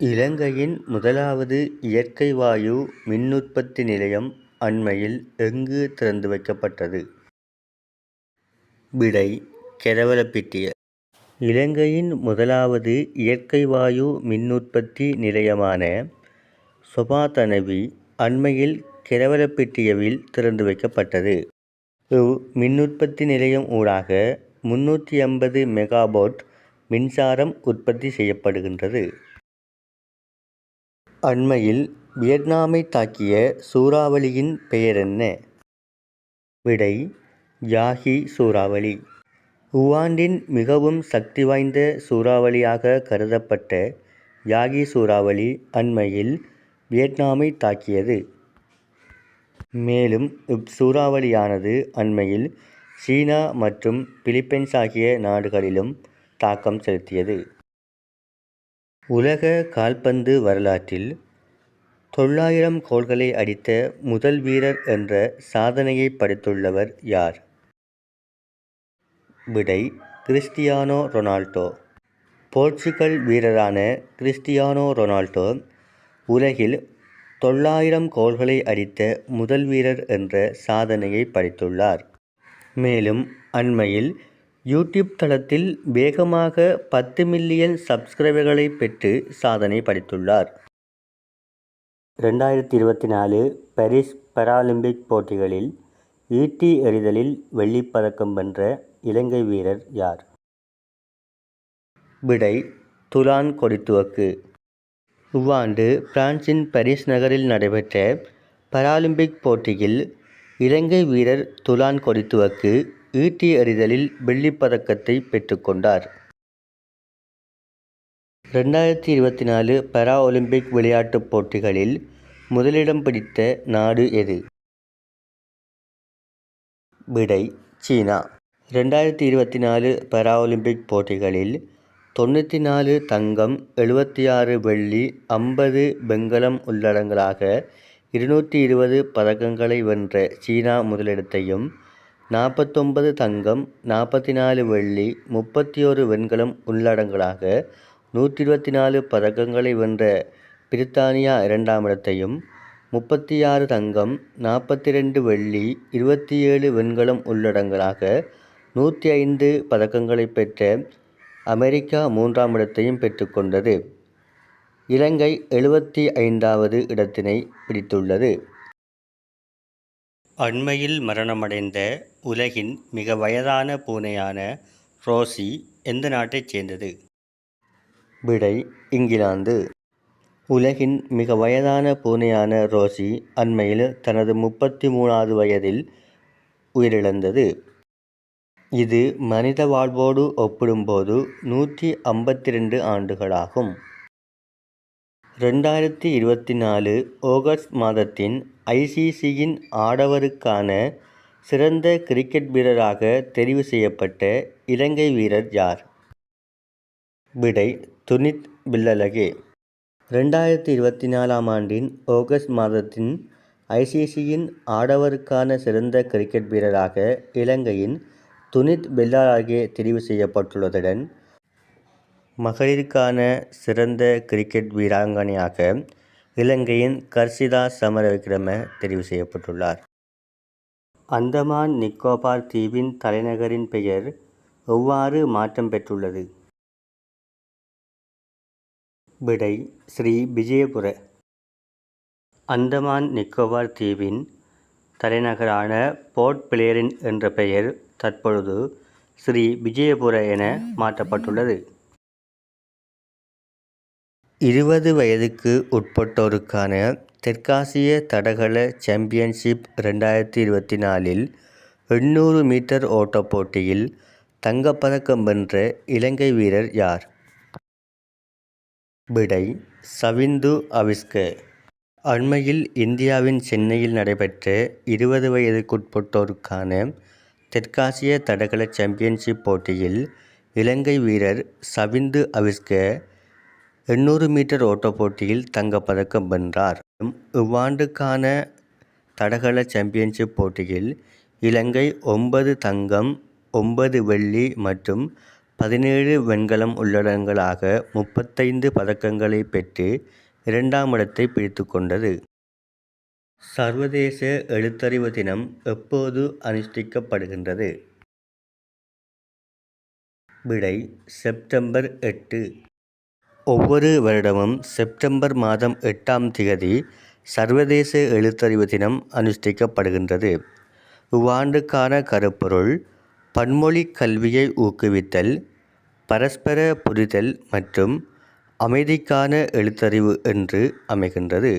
இலங்கையின் முதலாவது இயற்கை வாயு மின்னுற்பத்தி நிலையம் அண்மையில் எங்கு திறந்து வைக்கப்பட்டது? விடை கெரவலப்பிட்டிய. இலங்கையின் முதலாவது இயற்கை வாயு மின்னுற்பத்தி நிலையமான சொபாதனவி அண்மையில் கெரவலப்பிட்டியவில் திறந்து வைக்கப்பட்டது. இவ் மின்னுற்பத்தி நிலையம் ஊடாக முன்னூற்றி ஐம்பது மெகாபோட் மின்சாரம் உற்பத்தி செய்யப்படுகின்றது. அண்மையில் வியட்நாமை தாக்கிய சூறாவளியின் பெயர் என்ன விடை யாகி சூறாவளி. உவாண்டின் மிகவும் சக்தி வாய்ந்த சூறாவளியாக கருதப்பட்ட யாகி சூறாவளி அண்மையில் வியட்நாமை தாக்கியது. மேலும் இச்சூறாவளியானது அண்மையில் சீனா மற்றும் பிலிப்பைன்ஸ் ஆகிய நாடுகளிலும் தாக்கம் செலுத்தியது. உலக கால்பந்து வரலாற்றில் தொள்ளாயிரம் கோல்களை அடித்த முதல் வீரர் என்ற சாதனையை படைத்துள்ளவர் யார்? விடை கிறிஸ்டியானோ ரொனால்டோ. போர்ச்சுகல் வீரரான கிறிஸ்டியானோ ரொனால்டோ உலகில் தொள்ளாயிரம் கோல்களை அடித்த முதல் வீரர் என்ற சாதனையை படைத்துள்ளார். மேலும் அண்மையில் யூடியூப் தளத்தில் வேகமாக பத்து மில்லியன் சப்ஸ்கிரைபர்களை பெற்று சாதனை படைத்துள்ளார். ரெண்டாயிரத்தி இருபத்தி நாலு பாரிஸ் பராலிம்பிக் போட்டிகளில் ஈட்டி எறிதலில் வெள்ளிப்பதக்கம் வென்ற இலங்கை வீரர் யார்? விடை துலான் கொடித்துவக்கு. இவ்வாண்டு பிரான்சின் பாரிஸ் நகரில் நடைபெற்ற பராலிம்பிக் போட்டியில் இலங்கை வீரர் துலான் கொடித்துவக்கு ஈட்டி எறிதலில் வெள்ளிப் பதக்கத்தை பெற்றுக்கொண்டார் ரெண்டாயிரத்தி இருபத்தி இருபத்து நாலு பாராலிம்பிக் விளையாட்டுப் போட்டிகளில் முதலிடம் பிடித்த நாடு எது? விடை சீனா. ரெண்டாயிரத்தி இருபத்தி நாலு பாராலிம்பிக் போட்டிகளில் தொண்ணூற்றி நாலு தங்கம் எழுபத்தி ஆறு வெள்ளி ஐம்பது வெங்கலம் உள்ளடங்கலாக இருநூற்றி இருபது பதக்கங்களை வென்ற சீனா முதலிடத்தையும் நாற்பத்தொன்பது தங்கம் நாற்பத்தி நாலு வெள்ளி முப்பத்தி ஒரு வெண்கலம் உள்ளடங்கலாக நூற்றி இருபத்தி நாலு பதக்கங்களை வென்ற பிரித்தானியா இரண்டாம் இடத்தையும் முப்பத்தி ஆறு தங்கம் நாற்பத்தி ரெண்டு வெள்ளி இருபத்தி ஏழு வெண்கலம் உள்ளடங்கலாக நூற்றி ஐந்து பதக்கங்களைப் பெற்ற அமெரிக்கா மூன்றாம் இடத்தையும் பெற்றுக்கொண்டது இலங்கை எழுபத்தி ஐந்தாவது இடத்தினை பிடித்துள்ளது. அண்மையில் மரணமடைந்த உலகின் மிக வயதான பூனையான ரோசி எந்த நாட்டைச் சேர்ந்தது? விடை இங்கிலாந்து. உலகின் மிக வயதான பூனையான ரோசி அண்மையில் தனது முப்பத்தி மூணாவது வயதில் உயிரிழந்தது. இது மனித வாழ்வோடு ஒப்பிடும்போது நூற்றி ஐம்பத்தி ரெண்டு ஆண்டுகளாகும். ரெண்டாயிரத்தி இருபத்தி நாலு ஆகஸ்ட் மாதத்தின் ஐசிசியின் ஆடவருக்கான சிறந்த கிரிக்கெட் வீரராக தெரிவு செய்யப்பட்ட இலங்கை வீரர் யார்? விடை துனித் பில்லலகே. ரெண்டாயிரத்தி இருபத்தி நாலாம் ஆண்டின் ஆகஸ்ட் மாதத்தின் ஐசிசியின் ஆடவருக்கான சிறந்த கிரிக்கெட் வீரராக இலங்கையின் துனித் பெல்லாலகே தெரிவு செய்யப்பட்டுள்ளதுடன் மகளிருக்கான சிறந்த கிரிக்கெட் வீராங்கனையாக இலங்கையின் கர்சிதா சமரவிக்ரம தெரிவு செய்யப்பட்டுள்ளார். அந்தமான் நிக்கோபார் தீவின் தலைநகரின் பெயர் எவ்வாறு மாற்றம் பெற்றுள்ளது? விடை ஸ்ரீ விஜயபுர. அந்தமான் நிக்கோபார் தீவின் தலைநகரான போர்ட் பிளேரின் என்ற பெயர் தற்பொழுது ஸ்ரீ விஜயபுர என மாற்றப்பட்டுள்ளது. இருபது வயதுக்கு உட்பட்டோருக்கான தெற்காசிய தடகள சாம்பியன்ஷிப் ரெண்டாயிரத்தி இருபத்தி நாலில் எண்ணூறு மீட்டர் ஓட்டப் போட்டியில் தங்கப்பதக்கம் வென்ற இலங்கை வீரர் யார்? விடை சவிந்து அவிஸ்க. அண்மையில் இந்தியாவின் சென்னையில் நடைபெற்ற இருபது வயதுக்குட்பட்டோருக்கான தெற்காசிய தடகள சாம்பியன்ஷிப் போட்டியில் இலங்கை வீரர் சவிந்து அவிஸ்க எண்ணூறு மீட்டர் ஓட்டப் போட்டியில் தங்கப் பதக்கம் வென்றார். இவ்வாண்டுக்கான தடகள சாம்பியன்ஷிப் போட்டியில் இலங்கை ஒன்பது தங்கம் ஒன்பது வெள்ளி மற்றும் பதினேழு வெண்கலம் உள்ளடங்கலாக முப்பத்தைந்து பதக்கங்களை பெற்று இரண்டாம் இடத்தை பிடித்து கொண்டது. சர்வதேச எழுத்தறிவு தினம் எப்போது அனுஷ்டிக்கப்படுகின்றது? விடை செப்டம்பர் எட்டு. ஒவ்வொரு வருடமும் செப்டம்பர் மாதம் எட்டாம் திகதி சர்வதேச எழுத்தறிவு தினம் அனுஷ்டிக்கப்படுகின்றது. இவ்வாண்டுக்கான கருப்பொருள் பன்மொழிக் கல்வியை ஊக்குவித்தல், பரஸ்பர புரிதல் மற்றும் அமைதிக்கான எழுத்தறிவு என்று அமைகின்றது.